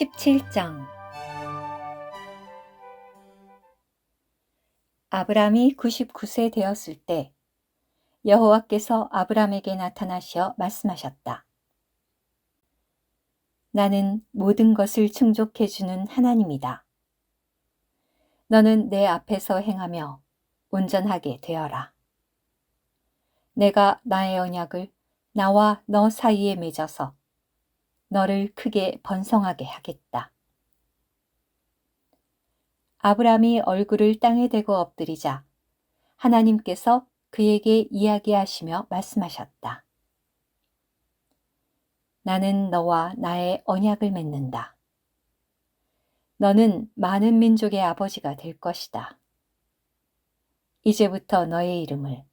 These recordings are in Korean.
17장 아브람이 99세 되었을 때 여호와께서 아브람에게 나타나셔 말씀하셨다. 나는 모든 것을 충족해 주는 하나님이다. 너는 내 앞에서 행하며 온전하게 되어라. 내가 나의 언약을 나와 너 사이에 맺어서 너를 크게 번성하게 하겠다. 아브람이 얼굴을 땅에 대고 엎드리자 하나님께서 그에게 이야기하시며 말씀하셨다. 나는 너와 나의 언약을 맺는다. 너는 많은 민족의 아버지가 될 것이다. 이제부터 너의 이름을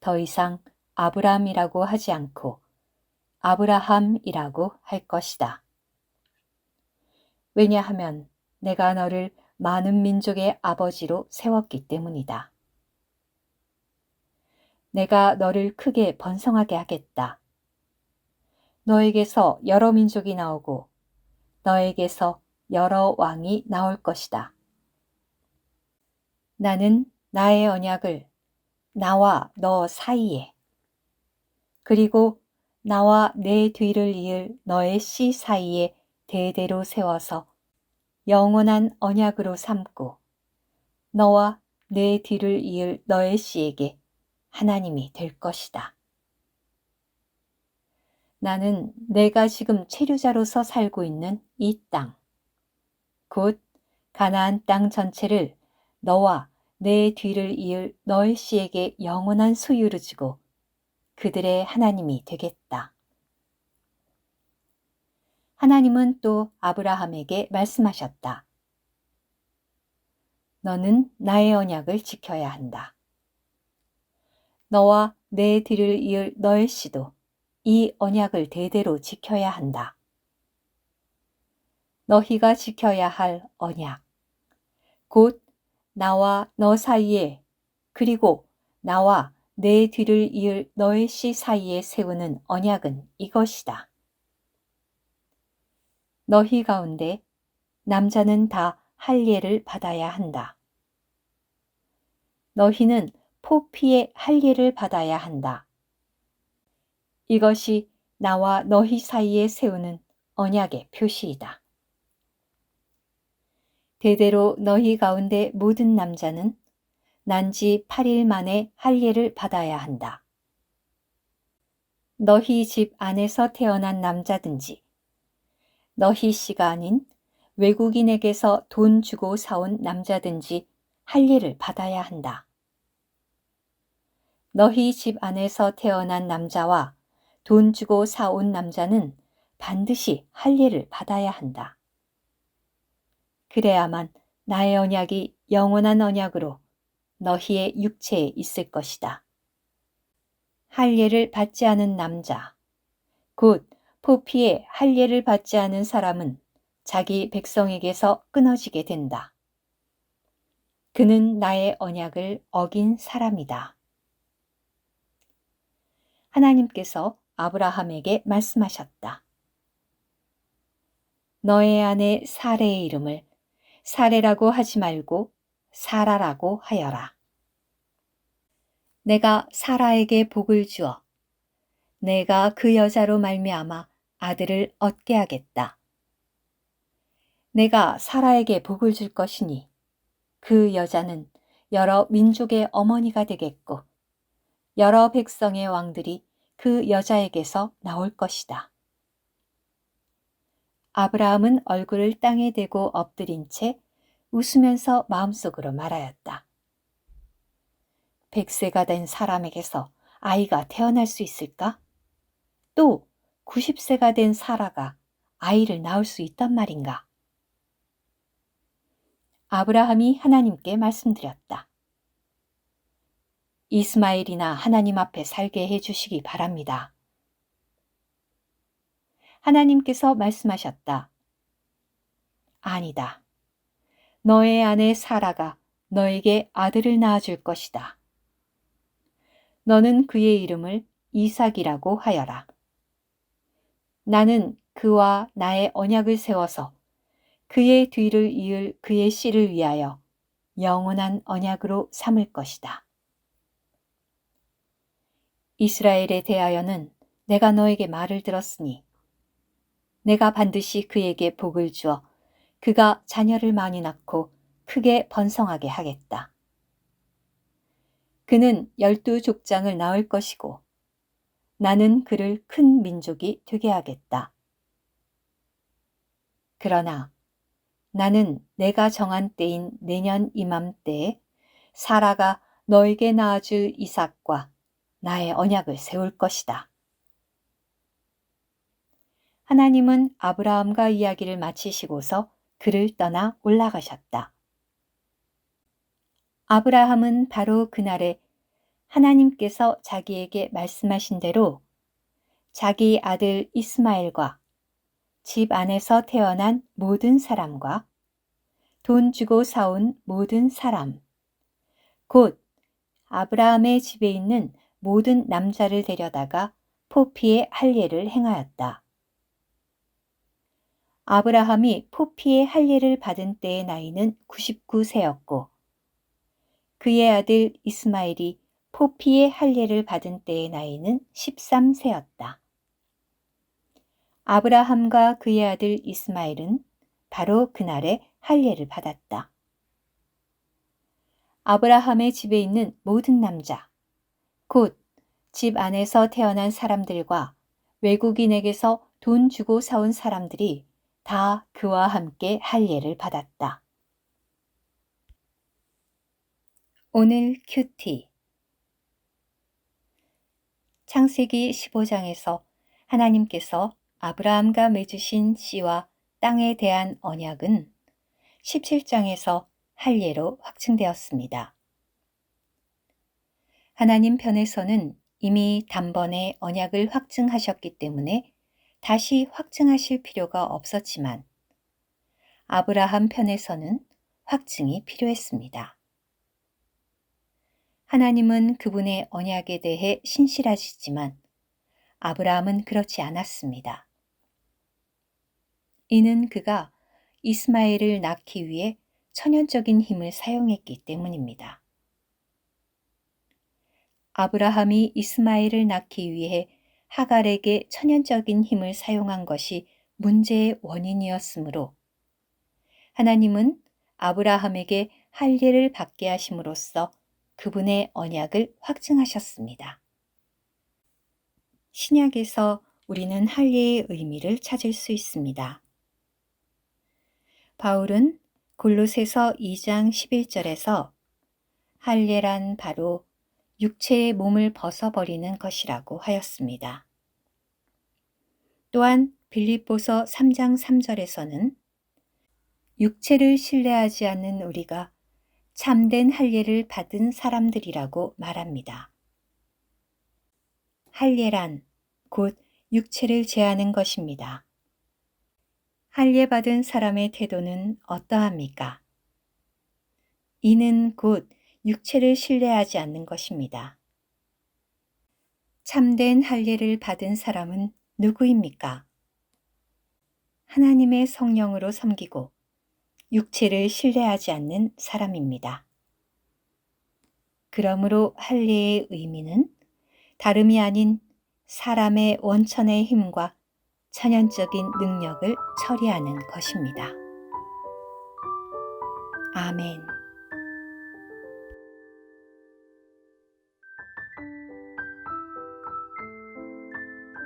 더 이상 아브람이라고 하지 않고 아브라함이라고 할 것이다. 왜냐하면 내가 너를 많은 민족의 아버지로 세웠기 때문이다. 내가 너를 크게 번성하게 하겠다. 너에게서 여러 민족이 나오고 너에게서 여러 왕이 나올 것이다. 나는 나의 언약을 나와 너 사이에 그리고 나와 내 뒤를 이을 너의 씨 사이에 대대로 세워서 영원한 언약으로 삼고 너와 내 뒤를 이을 너의 씨에게 하나님이 될 것이다. 나는 내가 지금 체류자로서 살고 있는 이 땅, 곧 가나안 땅 전체를 너와 내 뒤를 이을 너의 씨에게 영원한 소유를 주고 그들의 하나님이 되겠다. 하나님은 또 아브라함에게 말씀하셨다. 너는 나의 언약을 지켜야 한다. 너와 내 뒤를 이을 너의 씨도 이 언약을 대대로 지켜야 한다. 너희가 지켜야 할 언약, 곧 나와 너 사이에 그리고 나와 내 뒤를 이을 너의 씨 사이에 세우는 언약은 이것이다. 너희 가운데 남자는 다 할례를 받아야 한다. 너희는 포피의 할례를 받아야 한다. 이것이 나와 너희 사이에 세우는 언약의 표시이다. 대대로 너희 가운데 모든 남자는 난 지 8일 만에 할례를 받아야 한다. 너희 집 안에서 태어난 남자든지 너희 씨가 아닌 외국인에게서 돈 주고 사온 남자든지 할례를 받아야 한다. 너희 집 안에서 태어난 남자와 돈 주고 사온 남자는 반드시 할례를 받아야 한다. 그래야만 나의 언약이 영원한 언약으로 너희의 육체에 있을 것이다. 할례를 받지 않은 남자, 곧 포피에 할례를 받지 않은 사람은 자기 백성에게서 끊어지게 된다. 그는 나의 언약을 어긴 사람이다. 하나님께서 아브라함에게 말씀하셨다. 너의 아내 사레의 이름을 사레라고 하지 말고 사라라고 하여라. 내가 사라에게 복을 주어 내가 그 여자로 말미암아 아들을 얻게 하겠다. 내가 사라에게 복을 줄 것이니 그 여자는 여러 민족의 어머니가 되겠고 여러 백성의 왕들이 그 여자에게서 나올 것이다. 아브라함은 얼굴을 땅에 대고 엎드린 채 웃으면서 마음속으로 말하였다. 백세가 된 사람에게서 아이가 태어날 수 있을까? 또 90세가 된 사라가 아이를 낳을 수 있단 말인가? 아브라함이 하나님께 말씀드렸다. 이스마일이나 하나님 앞에 살게 해 주시기 바랍니다. 하나님께서 말씀하셨다. 아니다. 너의 아내 사라가 너에게 아들을 낳아줄 것이다. 너는 그의 이름을 이삭이라고 하여라. 나는 그와 나의 언약을 세워서 그의 뒤를 이을 그의 씨를 위하여 영원한 언약으로 삼을 것이다. 이스라엘에 대하여는 내가 너에게 말을 들었으니 내가 반드시 그에게 복을 주어 그가 자녀를 많이 낳고 크게 번성하게 하겠다. 그는 열두 족장을 낳을 것이고 나는 그를 큰 민족이 되게 하겠다. 그러나 나는 내가 정한 때인 내년 이맘때에 사라가 너에게 낳아줄 이삭과 나의 언약을 세울 것이다. 하나님은 아브라함과 이야기를 마치시고서 그를 떠나 올라가셨다. 아브라함은 바로 그날에 하나님께서 자기에게 말씀하신 대로 자기 아들 이스마엘과 집 안에서 태어난 모든 사람과 돈 주고 사온 모든 사람, 곧 아브라함의 집에 있는 모든 남자를 데려다가 포피의 할례를 행하였다. 아브라함이 포피의 할례를 받은 때의 나이는 99세였고 그의 아들 이스마엘이 포피의 할례를 받은 때의 나이는 13세였다. 아브라함과 그의 아들 이스마엘은 바로 그날에 할례를 받았다. 아브라함의 집에 있는 모든 남자, 곧 집 안에서 태어난 사람들과 외국인에게서 돈 주고 사온 사람들이 다 그와 함께 할례를 받았다. 오늘 큐티 창세기 15장에서 하나님께서 아브라함과 맺으신 씨와 땅에 대한 언약은 17장에서 할례로 확증되었습니다. 하나님 편에서는 이미 단번에 언약을 확증하셨기 때문에 다시 확증하실 필요가 없었지만 아브라함 편에서는 확증이 필요했습니다. 하나님은 그분의 언약에 대해 신실하시지만 아브라함은 그렇지 않았습니다. 이는 그가 이스마엘을 낳기 위해 천연적인 힘을 사용했기 때문입니다. 아브라함이 이스마엘을 낳기 위해 하갈에게 천연적인 힘을 사용한 것이 문제의 원인이었으므로 하나님은 아브라함에게 할례를 받게 하심으로써 그분의 언약을 확증하셨습니다. 신약에서 우리는 할례의 의미를 찾을 수 있습니다. 바울은 골로새서 2장 11절에서 할례란 바로 육체의 몸을 벗어버리는 것이라고 하였습니다. 또한 빌립보서 3장 3절에서는 육체를 신뢰하지 않는 우리가 참된 할례를 받은 사람들이라고 말합니다. 할례란 곧 육체를 제하는 것입니다. 할례 받은 사람의 태도는 어떠합니까? 이는 곧 육체를 신뢰하지 않는 것입니다. 참된 할례를 받은 사람은 누구입니까? 하나님의 성령으로 섬기고 육체를 신뢰하지 않는 사람입니다. 그러므로 할례의 의미는 다름이 아닌 사람의 원천의 힘과 천연적인 능력을 처리하는 것입니다. 아멘.